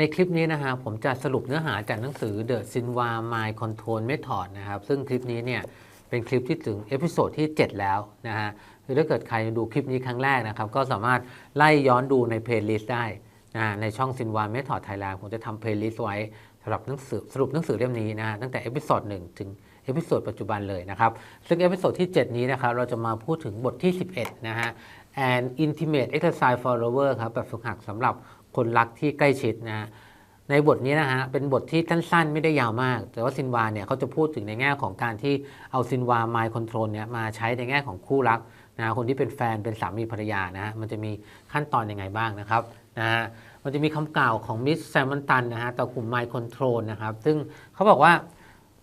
ในคลิปนี้นะฮะผมจะสรุปเนื้อหาจากหนังสือ The Sinwa Mind Control Method นะครับ ซึ่งคลิปนี้เนี่ยเป็นคลิปที่ถึงเอพิโซดที่ 7 แล้วนะฮะคือถ้าเกิดใครดูคลิปนี้ครั้งแรกนะครับ ก็สามารถไล่ย้อนดูในเพลย์ลิสต์ได้นะในช่อง Sinwa Method Thailand ผมจะทำเพลย์ลิสต์ไว้สำหรับหนังสือสรุปหนังสือเล่มนี้นะฮะตั้งแต่เอพิโซด1ถึงเอพิโซดปัจจุบันเลยนะครับ ซึ่งเอพิโซดที่ 7 นี้นะครับ เราจะมาพูดถึงบทที่ 11 นะฮะ and intimate exercise for lover ครับแบบฝึกหัดสำหรับ คนรักที่ใกล้ชิดนะฮะในบทนี้นะฮะเป็นบทที่สั้นๆ ไม่ได้ยาวมาก แต่ว่าซินวาเนี่ยเขาจะพูดถึงในแง่ของการที่เอาซินวา mind control เนี่ยมาใช้ในแง่ของคู่รักนะฮะคนที่เป็นแฟนเป็นสามีภรรยานะฮะมันจะมีขั้นตอนยังไงบ้างนะครับนะฮะมันจะมีคำกล่าวของมิสแซมมันตันนะฮะต่อกลุ่ม mind control นะครับซึ่งเขาบอกว่า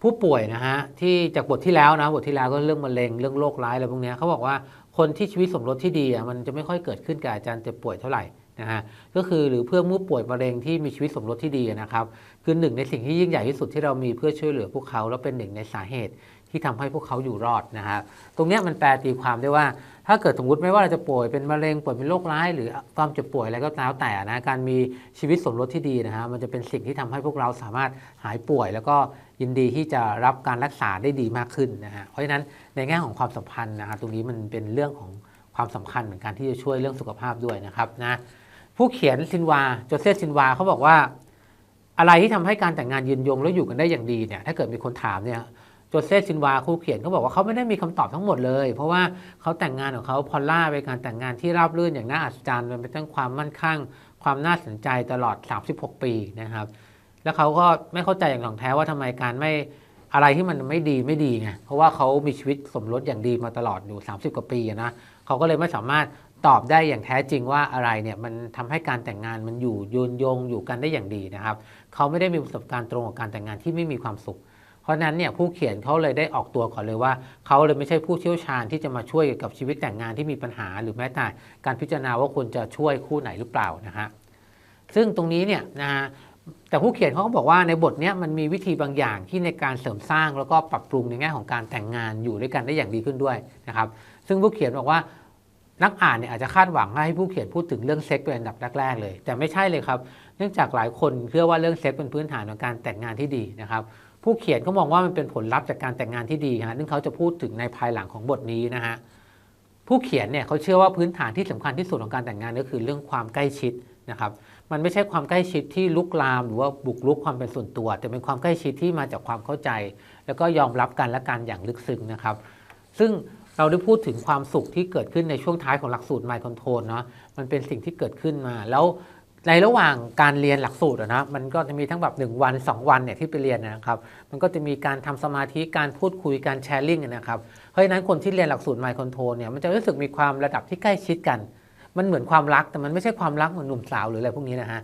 ผู้ป่วยนะฮะที่จากบทที่แล้วนะบทที่แล้วก็เรื่องมะเร็งเรื่องโรคร้ายอะไรพวกเนี้ยเขาบอกว่าคนที่ชีวิตสมรสที่ดีอะมันจะไม่ค่อยเกิดขึ้นกับอาจารย์เจ็บป่วยเท่าไหร่ นะฮะก็คือหรือเพื่อผู้ป่วยมะเร็งที่มีชีวิตสมรสที่ดีนะครับคือหนึ่งในสิ่งที่ยิ่งใหญ่ที่สุดที่เรามีเพื่อช่วยเหลือพวกเขาแล้วเป็นหนึ่งในสาเหตุที่ทำให้พวกเขาอยู่รอดนะฮะตรงนี้มันแปลตีความได้ว่า ถ้าเกิดสมมติไม่ว่าเราจะป่วยเป็นมะเร็งป่วยเป็นโรคร้าย หรือความเจ็บป่วยอะไรก็แล้วแต่นะการมีชีวิตสมรสที่ดีนะฮะมันจะเป็นสิ่งที่ทำให้พวกเราสามารถหายป่วย แล้วก็ยินดีที่จะรับการรักษาได้ดีมากขึ้นนะฮะเพราะฉะนั้นในแง่ของความสัมพันธ์นะฮะตรงนี้มันเป็นเรื่องของความสำคัญเหมือนกันที่จะช่วยเรื่องสุขภาพด้วยนะครับนะ ผู้เขียนซินวาโจเซฟซินวาเขาบอกว่า อะไรที่ทำให้การแต่งงานยืนยงแล้วอยู่กันได้อย่างดีเนี่ยถ้าเกิดมีคนถามเนี่ยโจเซฟซินวาผู้เขียนเขาบอกว่าเขาไม่ได้มีคำตอบทั้งหมดเลย เพราะว่าเขาแต่งงานของเขาพอล่าเป็นการแต่งงานที่ราบรื่นอย่างน่าอัศจรรย์มันเป็นทั้งความมั่นคงความน่าสนใจตลอด 36 ปีนะครับ แล้วเขาก็ไม่เข้าใจอย่างถ่องแท้ว่าทำไมการไม่อะไรที่มันไม่ดีไม่ดีไงเพราะว่าเขามีชีวิตสมรสอย่างดีมาตลอดอยู่ 30 กว่าปีนะเขาก็เลยไม่สามารถ ตอบได้อย่างแท้จริงว่าอะไรเนี่ยมันทำให้การแต่งงานมันอยู่โยนโยงอยู่กันได้อย่างดีนะครับเขาไม่ได้มีประสบการณ์ตรงกับการแต่งงานที่ไม่มีความสุข เพราะฉะนั้นเนี่ยผู้เขียนเขาเลยได้ออกตัวก่อนเลยว่าเขาเลยไม่ใช่ผู้เชี่ยวชาญที่จะมาช่วยกับชีวิตแต่งงานที่มีปัญหา หรือแม้แต่การพิจารณาว่าควรจะช่วยคู่ไหนหรือเปล่านะฮะซึ่งตรงนี้เนี่ยนะฮะแต่ผู้เขียนเขาก็บอกว่าในบทเนี้ยมันมีวิธีบางอย่างที่ในการเสริมสร้างแล้วก็ปรับปรุงในแง่ของการแต่งงานอยู่ด้วยกันได้อย่างดีขึ้นด้วยนะครับ ซึ่งผู้เขียนบอกว่า นักอ่านเนี่ยอาจจะคาดหวังให้ผู้เขียนพูดถึงเรื่องเซ็กเป็นอันดับแรกๆเลย แต่ไม่ใช่เลยครับ เนื่องจากหลายคนเชื่อว่าเรื่องเซ็กเป็นพื้นฐานของการแต่งงานที่ดีนะครับผู้เขียนก็มองว่ามันเป็นผลลัพธ์จากการแต่งงานที่ดีฮะซึ่งเขาจะพูดถึงในภายหลังของบทนี้นะฮะผู้เขียนเนี่ยเขาเชื่อว่าพื้นฐานที่สำคัญที่สุดของการแต่งงานก็คือเรื่องความใกล้ชิดนะครับมันไม่ใช่ความใกล้ชิดที่ลุกลามหรือว่าบุกรุกความเป็นส่วนตัว แต่เป็นความใกล้ชิดที่มาจากความเข้าใจ แล้วก็ยอมรับกันและกันอย่างลึกซึ้งนะครับ ซึ่ง เราได้พูดถึงความสุขที่เกิดขึ้นในช่วงท้ายของหลักสูตร Mind Control เนาะมันเป็นสิ่งที่เกิดขึ้นมา แล้วในระหว่างการเรียนหลักสูตรอะนะมันก็จะมีทั้งแบบ 1 วัน 2 วันเนี่ยที่ไปเรียนนะครับมันก็จะมีการทำสมาธิการพูดคุยการแชร์ลิงก์นะครับเพราะฉะนั้นคนที่เรียนหลักสูตร Mind Control เนี่ยมันจะรู้สึกมีความระดับที่ใกล้ชิดกัน มันเหมือนความรักแต่มันไม่ใช่ความรักเหมือนหนุ่มสาวหรืออะไรพวกนี้นะฮะ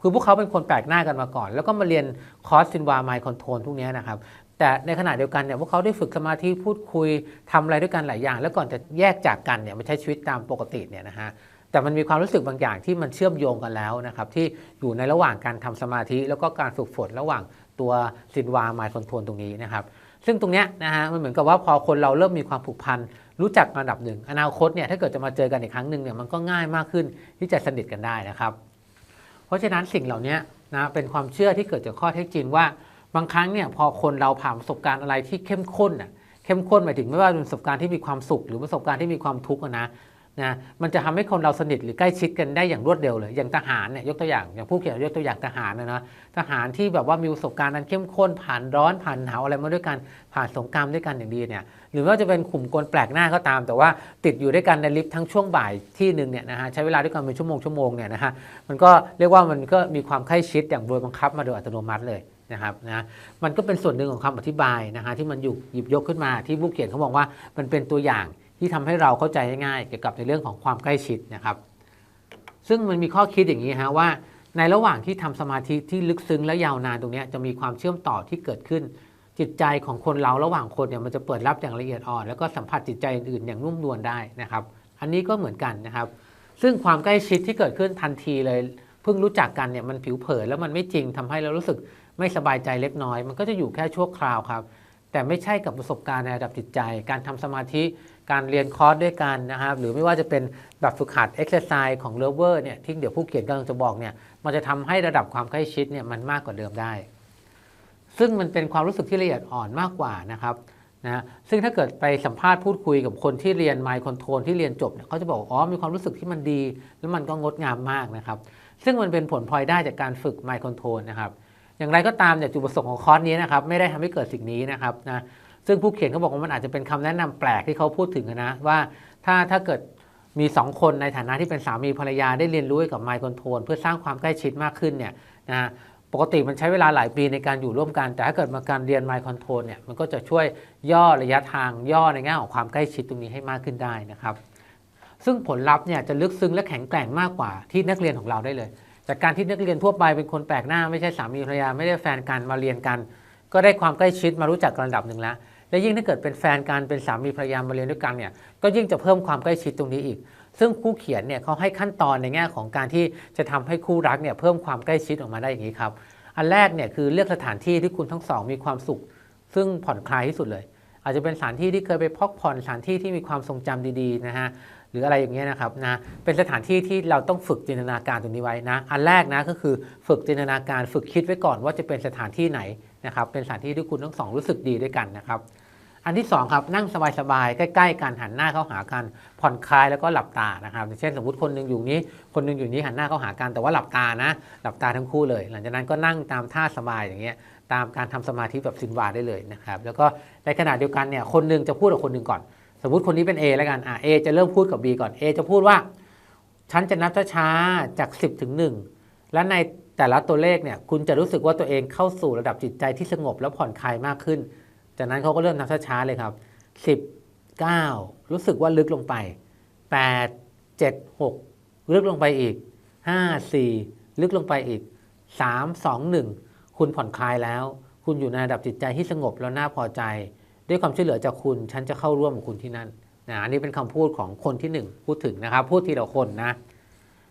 คือพวกเขาเป็นคนแปลกหน้ากันมาก่อน แล้วก็มาเรียนคอร์สซินวา Mind Control พวกนี้นะครับ แต่ในขณะเดียวกันเนี่ยพวกเขาได้ฝึกสมาธิพูดคุยทำอะไรด้วยกันหลายอย่าง แล้วก่อนจะแยกจากกันเนี่ยมาใช้ชีวิตตามปกติเนี่ยนะฮะแต่มันมีความรู้สึกบางอย่างที่มันเชื่อมโยงกันแล้วนะครับที่อยู่ในระหว่างการทำสมาธิ แล้วก็การฝึกฝนระหว่างตัวซินวามายคอนโทรลตรงนี้นะครับซึ่งตรงเนี้ยนะฮะมันเหมือนกับว่าพอคนเราเริ่มมีความผูกพันรู้จักระดับหนึ่ง อนาคตเนี่ยถ้าเกิดจะมาเจอกันอีกครั้งหนึ่งเนี่ยมันก็ง่ายมากขึ้นที่จะสนิทกันได้นะครับ เพราะฉะนั้นสิ่งเหล่านี้นะเป็นความเชื่อที่เกิดจากข้อเท็จจริงว่า บางครั้งเนี่ยพอคนเราผ่านประสบการณ์อะไรที่เข้มข้นน่ะเข้มข้นหมายถึงไม่ว่าเป็นประสบการณ์ที่มีความสุข หรือประสบการณ์ที่มีความทุกข์นะนะมันจะทำให้คนเราสนิทหรือใกล้ชิดกันได้อย่างรวดเร็วเลยอย่างทหารเนี่ยยกตัวอย่างอย่างผู้เขียนยกตัวอย่างทหารนะนะทหารที่แบบว่ามีประสบการณ์นั้นเข้มข้นผ่านร้อนผ่านหนาวอะไรมาด้วยกันผ่านสงครามด้วยกันอย่างดีเนี่ยหรือว่าจะเป็นกลุ่มคนแปลกหน้าก็ตาม แต่ว่าติดอยู่ด้วยกันในลิฟต์ทั้งช่วงบ่ายที่หนึ่งเนี่ยนะฮะใช้เวลาด้วยกันเป็นชั่วโมงชั่วโมงเนี่ยนะฮะมันก็เรียกว่ามันก็มีความใกล้ชิดอย่างโดยบังคับมาโดยอัตโนมัติเลย นะครับนะมันก็เป็นส่วนหนึ่งของคำอธิบายนะฮะที่มันอยู่หยิบยกขึ้นมาที่ผู้เขียนเขาบอกว่ามันเป็นตัวอย่างที่ทำให้เราเข้าใจง่ายๆเกี่ยวกับในเรื่องของความใกล้ชิดนะครับ ซึ่งมันมีข้อคิดอย่างนี้ฮะว่า ในระหว่างที่ทำสมาธิที่ลึกซึ้งและยาวนานตรงนี้จะมีความเชื่อมต่อที่เกิดขึ้น จิตใจของคนเราระหว่างคนเนี่ยมันจะเปิดรับอย่างละเอียดอ่อน แล้วก็สัมผัสจิตใจอื่นๆอย่างนุ่มนวลได้นะครับ อันนี้ก็เหมือนกันนะครับ ซึ่งความใกล้ชิดที่เกิดขึ้นทันทีเลยเพิ่งรู้จักกันเนี่ยมันผิวเผินแล้วมันไม่จริงทำให้เรารู้สึก ไม่สบายใจเล็กน้อย มันก็จะอยู่แค่ชั่วคราวครับ แต่ไม่ใช่กับประสบการณ์ในระดับจิตใจ การทำสมาธิการเรียนคอร์สด้วยกันนะครับหรือไม่ว่าจะเป็นแบบฝึกหัด exercise ของ lover เนี่ยที่เดี๋ยวผู้เขียนกำลังจะบอกเนี่ยมันจะทำให้ระดับความใกล้ชิดเนี่ยมันมากกว่าเดิมได้ ซึ่งมันเป็นความรู้สึกที่ละเอียดอ่อนมากกว่านะครับนะซึ่งถ้าเกิดไปสัมภาษณ์พูดคุยกับคนที่เรียน Mind Control ที่เรียนจบเนี่ยเขาจะบอกอ๋อมีความรู้สึกที่มันดี แล้วมันก็งดงามมากนะครับ ซึ่งมันเป็นผลพลอยได้จากการฝึก Mind Control นะครับ อย่างไรก็ตามเนี่ยจุดประสงค์ของคอร์สนี้นะครับไม่ได้ทำให้เกิดสิ่งนี้นะครับนะซึ่งผู้เขียนเขาบอกว่ามันอาจจะเป็นคำแนะนำแปลกที่เขาพูดถึงนะว่าถ้าถ้าเกิดมีสองคนในฐานะที่เป็นสามีภรรยาได้เรียนรู้กับ Mind Control เพื่อสร้างความใกล้ชิดมากขึ้นเนี่ยนะปกติมันใช้เวลาหลายปีในการอยู่ร่วมกัน แต่ถ้าเกิดมาการเรียน Mind Control เนี่ยมันก็จะช่วยย่อระยะทางย่อในแง่ของความใกล้ชิดตรงนี้ให้มากขึ้นได้นะครับ ซึ่งผลลัพธ์เนี่ยจะลึกซึ้งและแข็งแกร่งมากกว่าที่นักเรียนของเราได้เลย จากการที่นักเรียนทั่วไปเป็นคนแปลกหน้าไม่ใช่สามีภรรยาไม่ได้แฟนกันมาเรียนกัน ก็ได้ความใกล้ชิดมารู้จักกันระดับหนึ่งแล้ว และยิ่งถ้าเกิดเป็นแฟนกันเป็นสามีภรรยามาเรียนด้วยกันเนี่ยก็ยิ่งจะเพิ่มความใกล้ชิดตรงนี้อีก ซึ่งคู่เขียนเนี่ยเขาให้ขั้นตอนในแง่ของการที่จะทำให้คู่รักเนี่ยเพิ่มความใกล้ชิดออกมาได้อย่างนี้ครับอันแรกเนี่ยคือเลือกสถานที่ที่คุณทั้งสองมีความสุข ซึ่งผ่อนคลายที่สุดเลย อาจจะเป็นสถานที่ที่เคยไปพักผ่อนสถานที่ที่มีความทรงจำดีๆนะฮะ หรืออะไรอย่างเงี้ยนะครับนะเป็นสถานที่ที่เราต้องฝึกจินตนาการตรงนี้ไว้นะอันแรกนะก็คือฝึกจินตนาการฝึกคิดไว้ก่อนว่าจะเป็นสถานที่ไหนนะครับเป็นสถานที่ที่คุณทั้งสองรู้สึกดีด้วยกันนะครับอันที่สองครับนั่งสบายๆใกล้ ๆกันหันหน้าเข้าหากันผ่อนคลายแล้วก็หลับตานะครับเช่นสมมติคนหนึ่งอยู่นี้ คนหนึ่งอยู่นี้หันหน้าเข้าหากันแต่ว่าหลับตานะ หลับตาทั้งคู่เลย หลังจากนั้นก็นั่งตามท่าสบายอย่างเงี้ยตามการทำสมาธิแบบซินวาได้เลยนะครับแล้วก็ในขณะเดียวกันเนี่ยคนหนึ่งจะพูดกับคนหนึ่งก่อน สมมติคนนี้เป็น A แล้วกันอะ A จะเริ่มพูดกับ B ก่อน A จะพูดว่า ฉันจะนับช้าๆจาก 10ถึง1และในแต่ละตัวเลขเนี่ยคุณจะรู้สึกว่าตัวเองเข้าสู่ระดับจิตใจที่สงบและผ่อนคลายมากขึ้น จากนั้นเขาก็เริ่มนับช้าๆเลยครับ 10 9 รู้สึกว่าลึกลงไป 8 7 6 ลึกลงไปอีก 5 4 ลึกลงไปอีก 3 2 1 คุณผ่อนคลายแล้ว คุณอยู่ในระดับจิตใจที่สงบแล้วน่าพอใจ ด้วยความช่วยเหลือจากคุณฉันจะเข้าร่วมกับคุณที่นั่นนะอันนี้เป็นคำพูดของคนที่หนึ่งพูดถึงนะครับ พูดทีละคนนะ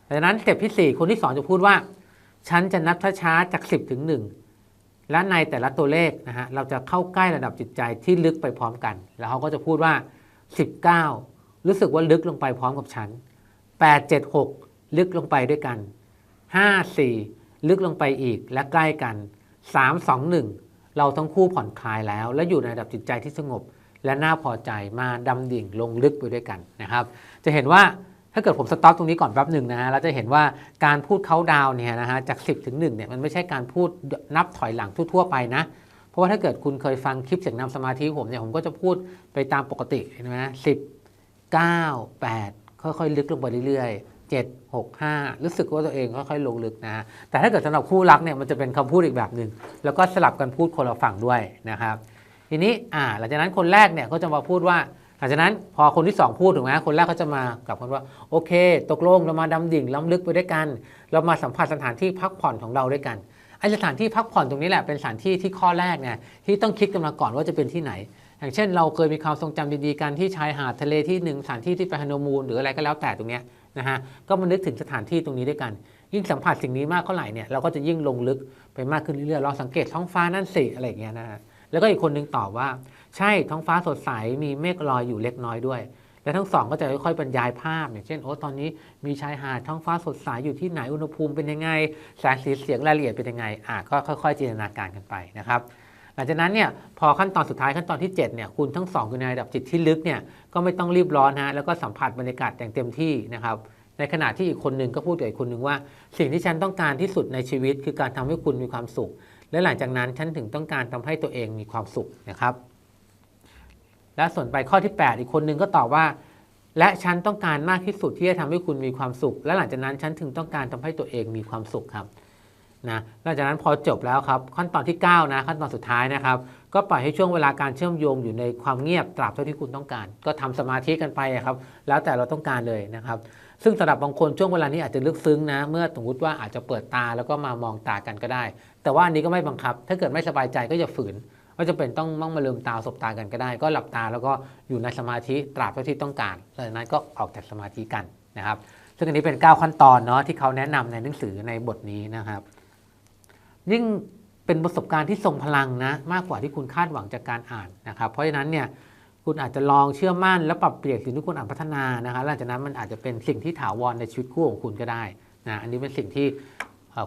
ดังนั้นสเต็ปที่สี่คนที่สองจะพูดว่า ฉันจะนับช้าๆจาก 10 ถึง 1 และในแต่ละตัวเลขนะฮะเราจะเข้าใกล้ระดับจิตใจที่ลึกไปพร้อมกัน แล้วเขาก็จะพูดว่า 19 รู้สึกว่าลึกลงไปพร้อมกับฉัน 876 ลึกลงไปด้วยกัน 54 ลึกลงไปอีกและใกล้กัน 321 เราทั้งคู่ผ่อนคลายแล้ว และอยู่ในระดับจิตใจที่สงบ และน่าพอใจมาดำดิ่งลงลึกไปด้วยกันนะครับ จะเห็นว่าถ้าเกิดผมสต็อปตรงนี้ก่อนแป๊บหนึ่งนะฮะเราจะเห็นว่าการพูดเขาดาวเนี่ยนะฮะจาก 10 ถึง1เนี่ยมันไม่ใช่การพูดนับถอยหลังทั่วๆไปนะเพราะว่าถ้าเกิดคุณเคยฟังคลิปเสียงนำสมาธิผมเนี่ยผมก็จะพูดไปตามปกติเห็นไหมสิบเก้าแปดค่อยๆ ลึกลงไปเรื่อยๆ เจ็ดหกห้ารู้สึกว่าตัวเองค่อยๆลงลึกนะฮะแต่ถ้าเกิดสำหรับคู่รักเนี่ยมันจะเป็นคำพูดอีกแบบหนึ่งแล้วก็สลับกันพูดคนละฝั่งด้วยนะครับ ทีนี้อ่าหลังจากนั้นคนแรกเนี่ยก็จะมาพูดว่าหลังจากนั้นพอคนที่ 2 พูดถูกไหมคนแรกเขาจะมากับคนว่าโอเค ตกลงเรามาดำดิ่งล้ำลึกไปด้วยกัน เรามาสัมผัสสถานที่พักผ่อนของเราด้วยกันไอสถานที่พักผ่อนตรงนี้แหละเป็นสถานที่ที่ข้อแรกเนี่ยที่ต้องคิดกันมาก่อนว่าจะเป็นที่ไหน อย่างเช่น เราเคยมีความทรงจำดีๆกันที่ชายหาดทะเลที่หนึ่งสถานที่ที่ไปฮันนีมูนหรืออะไรก็แล้วแต่ตรงเนี้ย นะฮะก็มานึกถึงสถานที่ตรงนี้ด้วยกัน ยิ่งสัมผัสสิ่งนี้มากเท่าไหร่เนี่ยเราก็จะยิ่งลงลึกไปมากขึ้นเรื่อยๆเราสังเกตท้องฟ้านั่นสิอะไรอย่างเงี้ยนะฮะแล้วก็อีกคนนึงตอบว่า ใช่ท้องฟ้าสดใสมีเมฆลอยอยู่เล็กน้อยด้วยและทั้งสองก็จะค่อยๆบรรยายภาพอย่างเช่นโอ้ตอนนี้มีชายหาดท้องฟ้าสดใสอยู่ที่ไหนอุณหภูมิเป็นยังไงแสงสีเสียงรายละเอียดเป็นยังไงอะก็ค่อย ๆ จินตนาการกันไปนะครับ หลังจากนั้นเนี่ยพอขั้นตอนสุดท้ายขั้นตอนที่ 7เนี่ยคุณทั้งสองอยู่ในระดับจิตที่ลึกเนี่ยก็ไม่ต้องรีบร้อนฮะแล้วก็สัมผัสบรรยากาศอย่างเต็มที่นะครับในขณะที่อีกคนหนึ่งก็พูดกับอีกคนหนึ่งว่า สิ่งที่ฉันต้องการที่สุดในชีวิต คือการทำให้คุณมีความสุข และหลังจากนั้นฉันถึงต้องการทำให้ตัวเองมีความสุขนะครับ และส่วนไปข้อที่ 8 อีกคนหนึ่งก็ตอบว่า และฉันต้องการมากที่สุดที่จะทำให้คุณมีความสุข และหลังจากนั้นฉันถึงต้องการทำให้ตัวเองมีความสุขครับ นะหลังจากนั้นพอจบแล้วครับขั้นตอนที่ 9 นะขั้นตอนสุดท้ายนะครับ ก็ปล่อยให้ช่วงเวลาการเชื่อมโยงอยู่ในความเงียบตราบเท่าที่คุณต้องการ ก็ทำสมาธิกันไปครับ แล้วแต่เราต้องการเลยนะครับ ซึ่งสำหรับบางคนช่วงเวลานี้อาจจะลึกซึ้งนะ เมื่อสมมติว่าอาจจะเปิดตาแล้วก็มามองตากันก็ได้ แต่ว่าอันนี้ก็ไม่บังคับ ถ้าเกิดไม่สบายใจก็อย่าฝืนว่าจะเป็นต้องมั่งมาลืมตาสบตากันก็ได้ ก็หลับตาแล้วก็อยู่ในสมาธิตราบเท่าที่ต้องการหลังจากนั้นก็ออกจากสมาธิกันนะครับ ซึ่งอันนี้เป็น 9 ขั้นตอนเนาะที่เขาแนะนำในหนังสือในบทนี้นะครับ ยิ่งเป็นประสบการณ์ที่ทรงพลังนะ มากกว่าที่คุณคาดหวังจากการอ่านนะครับ เพราะฉะนั้นเนี่ยคุณอาจจะลองเชื่อมั่น และปรับเปลี่ยนสิ่งที่คุณอ่าจพัฒนานะคะหลังจากนั้นมันอาจจะเป็นสิ่งที่ถาวรในชีวิตคู่ของคุณก็ได้นะอันนี้เป็นสิ่งที่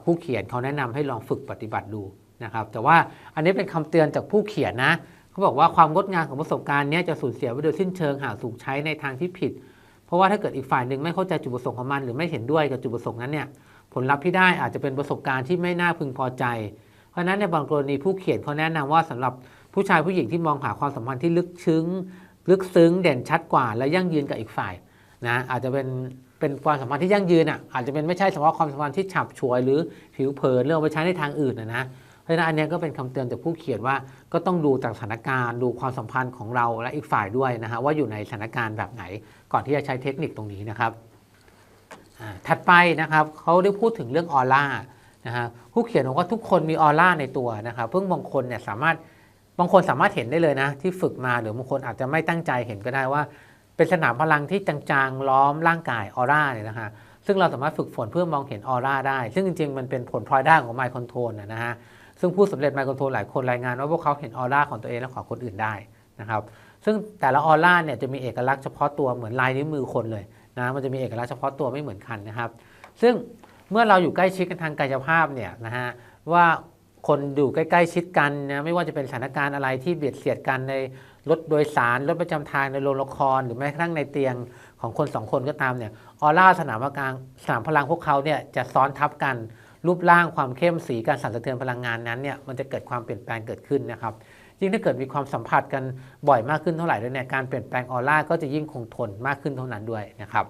ผู้เขียนเขาแนะนำให้ลองฝึกปฏิบัติดูนะครับ แต่ว่าอันนี้เป็นคำเตือนจากผู้เขียนนะเขาบอกว่าความงดงามของประสบการณ์นี้จะสูญเสียไปโดยสิ้นเชิงหากถูกใช้ในทางที่ผิด เพราะว่าถ้าเกิดอีกฝ่ายหนึ่งไม่เข้าใจจุดประสงค์ของมัน หรือไม่เห็นด้วยกับจุดประสงค์นั้นเนี่ย ผลลัพธ์ที่ได้อาจจะเป็นประสบการณ์ที่ไม่น่าพึงพอใจ เพราะฉะนั้นในบางกรณีผู้เขียนเขาแนะนำว่าสำหรับผู้ชายผู้หญิงที่มองหาความสัมพันธ์ที่ลึกซึ้งลึกซึ้งเด่นชัดกว่า และยั่งยืนกับอีกฝ่ายนะอาจจะเป็นเป็นความสัมพันธ์ที่ยั่งยืนอะอาจจะเป็นไม่ใช่เฉพาะความสัมพันธ์ที่ฉับฉวยหรือผิวเผินเรื่องไปใช้ในทางอื่นนะนะเพราะฉะนั้นอันนี้ก็เป็นคำเตือนจากผู้เขียนว่าก็ต้องดูจากสถานการณ์ดูความสัมพันธ์ของเราและอีกฝ่ายด้วยนะฮะว่าอยู่ในสถานการณ์แบบไหน ก่อนที่จะใช้เทคนิคตรงนี้นะครับ ถัดไปนะครับเขาได้พูดถึงเรื่องออร่านะฮะผู้เขียนบอกว่าทุกคนมีออร่าในตัวนะครับเพิ่งบางคนเนี่ยสามารถบางคนสามารถเห็นได้เลยนะ ที่ฝึกมาหรือบางคนอาจจะไม่ตั้งใจเห็นก็ได้ว่า เป็นสนามพลังที่จางๆล้อมร่างกายออร่าเนี่ยนะฮะซึ่งเราสามารถฝึกฝนเพื่อมองเห็นออร่าได้ ซึ่งจริงๆ มันเป็นผลพลอยได้ของไมโครโทนนะฮะซึ่งผู้สำเร็จไมโครโทนหลายคนรายงานว่าพวกเขาเห็นออร่าของตัวเองและของคนอื่นได้นะครับซึ่งแต่ละออร่าเนี่ยจะมีเอกลักษณ์เฉพาะตัวเหมือนลายนิ้วมือคนเลย นะมันจะมีเอกลักษณ์เฉพาะตัวไม่เหมือนกันนะครับ ซึ่งเมื่อเราอยู่ใกล้ชิดกันทางกายภาพเนี่ยนะฮะว่าคนอยู่ใกล้ๆชิดกันนะไม่ว่าจะเป็นสถานการณ์อะไรที่เบียดเสียดกันในรถโดยสารรถประจำทางในโรงละครหรือแม้กระทั่งในเตียงของคนสองคนก็ตามเนี่ยออร่าสนามพลังสนามพลังพวกเขาเนี่ยจะซ้อนทับกันรูปร่างความเข้มสีการสั่นสะเทือนพลังงานนั้นเนี่ยมันจะเกิดความเปลี่ยนแปลงเกิดขึ้นนะครับ ยิ่งถ้าเกิดมีความสัมผัสกันบ่อยมากขึ้นเท่าไหร่ด้วยเนี่ยการเปลี่ยนแปลงออร่าก็จะยิ่งคงทนมากขึ้นเท่านั้นด้วยนะครับ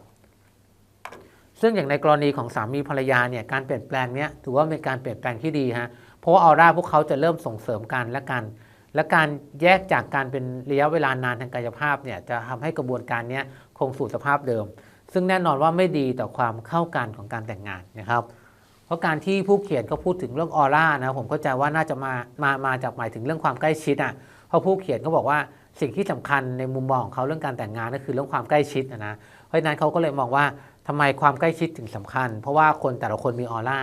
ซึ่งอย่างในกรณีของสามีภรรยาเนี่ยการเปลี่ยนแปลงเนี้ยถือว่าเป็นการเปลี่ยนแปลงที่ดีฮะเพราะว่าออร่าพวกเขาจะเริ่มส่งเสริมกันและกัน และการแยกจากการเป็นระยะเวลานานทางกายภาพเนี่ยจะทำให้กระบวนการนี้คงสู่สภาพเดิม ซึ่งแน่นอนว่าไม่ดีต่อความเข้ากันของการแต่งงานนะครับ เพราะการที่ผู้เขียนเขาพูดถึงเรื่องออร่านะผมเข้าใจว่าน่าจะมามามาจากหมายถึงเรื่องความใกล้ชิดอะเพราะผู้เขียนเขาบอกว่าสิ่งที่สำคัญในมุมมองของเขาเรื่องการแต่งงานก็คือเรื่องความใกล้ชิดนะนะเพราะฉะนั้นเขาก็เลยมองว่าทำไมความใกล้ชิดถึงสำคัญ เพราะว่าคนแต่ละคนมีออร่า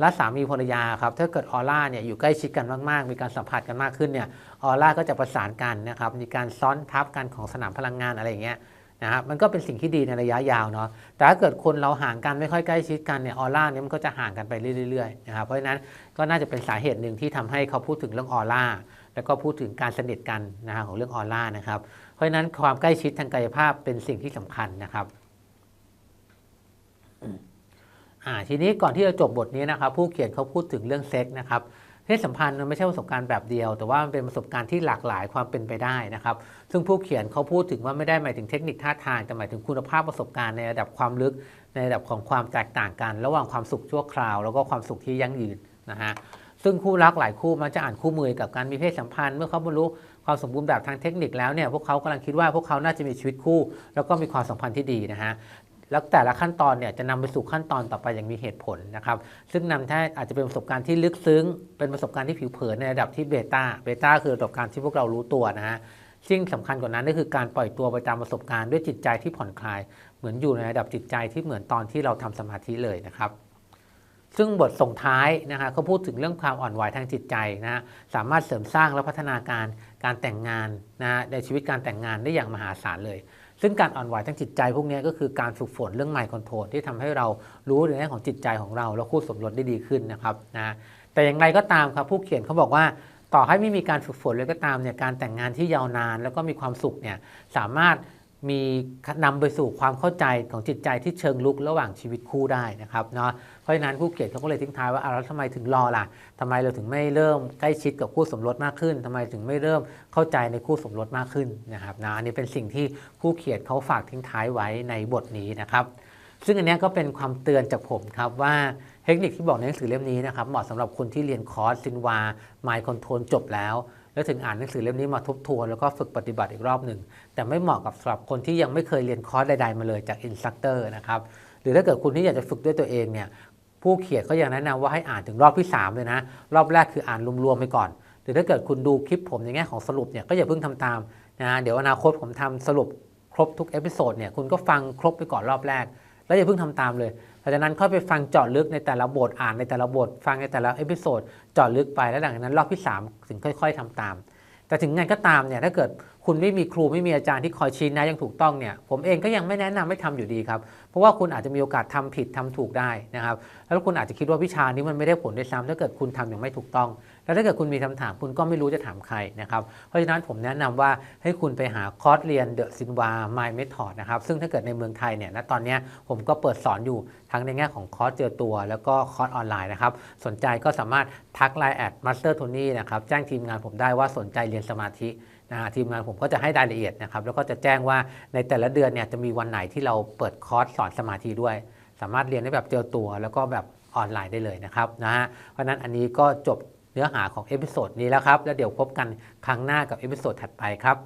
และสามีภรรยาครับถ้าเกิดออร่าเนี่ยอยู่ใกล้ชิดกันมากๆ มีการสัมผัสกันมากขึ้นเนี่ยออร่าก็จะประสานกันนะครับมีการซ้อนทับกันของสนามพลังงานอะไรอย่างเงี้ย นะครับมันก็เป็นสิ่งที่ดีในระยะยาวเนาะแต่ถ้าเกิดคนเราห่างกันไม่ค่อยใกล้ชิดกันเนี่ยออร่าเนี่ยมันก็จะห่างกันไปเรื่อยๆนะครับเพราะฉะนั้นก็น่าจะเป็นสาเหตุหนึ่งที่ทำให้เขาพูดถึงเรื่องออร่าแล้วก็พูดถึงการสนิทกันนะครับของเรื่องออร่านะครับเพราะฉะนั้นความใกล้ชิดทางกายภาพเป็นสิ่งที่สำคัญนะครับอ่าทีนี้ก่อนที่จะจบบทนี้นะครับ ผู้เขียนเขาพูดถึงเรื่องเซ็กนะครับ เพศสัมพันธ์มันไม่ใช่ประสบการณ์แบบเดียว แต่ว่ามันเป็นประสบการณ์ที่หลากหลายความเป็นไปได้นะครับ ซึ่งผู้เขียนเขาพูดถึงว่าไม่ได้หมายถึงเทคนิคท่าทางแต่หมายถึงคุณภาพประสบการณ์ในระดับความลึก ในระดับของความแตกต่างกัน ระหว่างความสุขชั่วคราว แล้วก็ความสุขที่ยั่งยืนนะฮะซึ่งคู่รักหลายคู่มักจะอ่านคู่มือกับการมีเพศสัมพันธ์เมื่อเขาบรรลุความสมบูรณ์แบบทางเทคนิคแล้วเนี่ยพวกเขากำลังคิดว่าพวกเขาน่าจะมีชีวิตคู่ แล้วก็มีความสัมพันธ์ที่ดีนะฮะ แล้วแต่ละขั้นตอนเนี่ยจะนำไปสู่ขั้นตอนต่อไปอย่างมีเหตุผลนะครับ ซึ่งนำถ้าอาจจะเป็นประสบการณ์ที่ลึกซึ้ง เป็นประสบการณ์ที่ผิวเผินในระดับที่เบต้า เบต้าคือประสบการณ์ที่พวกเรารู้ตัวนะฮะซึ่งสำคัญกว่านั้นก็คือการปล่อยตัวไปตามประสบการณ์ด้วยจิตใจที่ผ่อนคลาย เหมือนอยู่ในระดับจิตใจที่เหมือนตอนที่เราทำสมาธิเลยนะครับซึ่งบทส่งท้ายนะฮะเขาพูดถึงเรื่องความอ่อนไหวทางจิตใจนะฮะสามารถเสริมสร้างและพัฒนาการการแต่งงานนะฮะในชีวิตการแต่งงานได้อย่างมหาศาลเลย ซึ่งการอ่อนไหวทางจิตใจพวกนี้ก็คือการฝึกฝนเรื่องไมโคอนโทรลที่ทำให้เรารู้ในเรื่องของจิตใจของเราแล้วคู่สมรสได้ดีขึ้นนะครับนะแต่อย่างไรก็ตามครับผู้เขียนเขาบอกว่าต่อให้ไม่มีการฝึกฝนเลยก็ตามเนี่ยการแต่งงานที่ยาวนานแล้วก็มีความสุขเนี่ยสามารถ มีนำไปสู่ความเข้าใจของจิตใจที่เชิงลุกระหว่างชีวิตคู่ได้นะครับเนาะเพราะฉะนั้นผู้เขียนเขาก็เลยทิ้งท้ายว่าอะแล้วทำไมถึงรอล่ะทำไมเราถึงไม่เริ่มใกล้ชิดกับคู่สมรสมากขึ้นทำไมถึงไม่เริ่มเข้าใจในคู่สมรสมากขึ้นนะครับนะอันนี้เป็นสิ่งที่ผู้เขียนเขาฝากทิ้งท้ายไว้ในบทนี้นะครับ ซึ่งอันนี้ก็เป็นความเตือนจากผมครับว่าเทคนิคที่บอกในหนังสือเล่มนี้นะครับเหมาะสำหรับคนที่เรียนคอร์สซินวาไมค์คอนโทรลจบแล้ว แล้วถึงอ่านหนังสือเล่มนี้มาทบทวนแล้วก็ฝึกปฏิบัติอีกรอบหนึ่ง แต่ไม่เหมาะกับสำหรับคนที่ยังไม่เคยเรียนคอร์สใดๆมาเลยจากอินสตัคเตอร์นะครับหรือถ้าเกิดคุณที่อยากจะฝึกด้วยตัวเองเนี่ยผู้เขียนเขายังแนะนำว่าให้อ่านถึงรอบที่ 3 เลยนะ รอบแรกคืออ่านรวมๆไปก่อน หรือถ้าเกิดคุณดูคลิปผมในแง่ของสรุปเนี่ยก็อย่าเพิ่งทำตามนะเดี๋ยวอนาคตผมทำสรุปครบทุกเอพิโซดเนี่ยคุณก็ฟังครบไปก่อนรอบแรก แล้วอย่าเพิ่งทำตามเลยหลังจากนั้นค่อยไปฟังเจาะลึกในแต่ละบทอ่านในแต่ละบท ฟังในแต่ละเอพิโซดเจาะลึกไปแล้วหลังจากนั้นรอบที่ 3 ถึงค่อย ๆทำตาม แต่ถึงไงก็ตามเนี่ยถ้าเกิดคุณไม่มีครูไม่มีอาจารย์ที่คอยชี้แนะอยังถูกต้องเนี่ยผมเองก็ยังไม่แนะนำให้ทำอยู่ดีครับ เพราะว่าคุณอาจจะมีโอกาสทำผิดทำถูกได้นะครับ แล้วคุณอาจจะคิดว่าวิชานี้มันไม่ได้ผลด้วยซ้ำถ้าเกิดคุณทำอย่างไม่ถูกต้อง แล้วถ้าเกิดคุณมีคำถามคุณก็ไม่รู้จะถามใครนะครับ เพราะฉะนั้นผมแนะนำว่าให้คุณไปหาคอร์สเรียน The Sinwa My Method นะครับ ซึ่งถ้าเกิดในเมืองไทยเนี่ยณตอนนี้ผมก็เปิดสอนอยู่ทั้งในแง่ของคอร์สเจอตัว แล้วก็คอร์สออนไลน์นะครับ สนใจก็สามารถทักไลน์แอด Master Tony นะครับแจ้งทีมงานผมได้ว่าสนใจเรียนสมาธินะฮะทีมงานผมก็จะให้รายละเอียดนะครับ แล้วก็จะแจ้งว่าในแต่ละเดือนเนี่ยจะมีวันไหนที่เราเปิดคอร์สสอนสมาธิด้วย สามารถเรียนได้แบบเจอตัว แล้วก็แบบออนไลน์ได้เลยนะครับนะฮะเพราะฉะนั้นอันนี้ก็จบ เนื้อหาของเอพิโซดนี้แล้วครับ แล้วเดี๋ยวพบกันครั้งหน้ากับเอพิโซดถัดไปครับ